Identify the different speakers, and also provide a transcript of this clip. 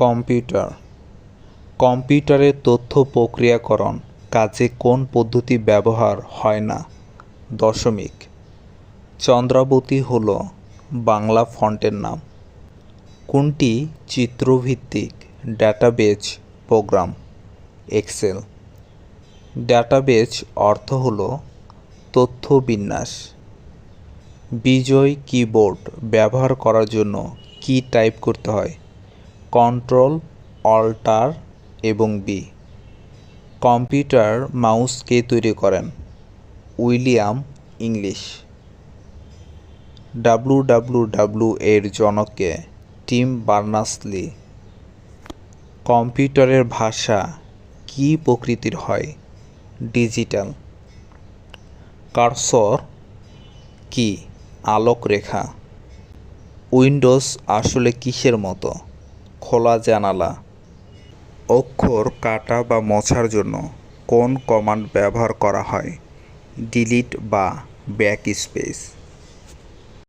Speaker 1: Computer. কম্পিউটারের তথ্য প্রক্রিয়াকরণ কাজে কোন পদ্ধতি ব্যবহার হয় না। দশমিক। চন্দ্রাবতী হল বাংলা ফন্টের নাম। কোনটি চিত্রভিত্তিক ডেটাবেজ প্রোগ্রাম? এক্সেল। ডেটাবেজ অর্থ হল তথ্য বিন্যাস। বিজয় কিবোর্ড ব্যবহার করার জন্য কি টাইপ করতে হয়? কন্ট্রোল, অল্টার এবং বি। কম্পিউটার মাউস কে তৈরি করেন। William English. W W W এর জনককে টিম বার্নার্স-লি কম্পিউটারের ভাষা কী প্রকৃতির হয়? ডিজিটাল। কার্সর কি আলোক রেখা উইন্ডোজ আসলে কিসের মতো? খোলা জানালা। অক্ষর কাটা বা মোছার জন্য কোন কমান্ড ব্যবহার করা হয়? ডিলিট বা ব্যাক স্পেস।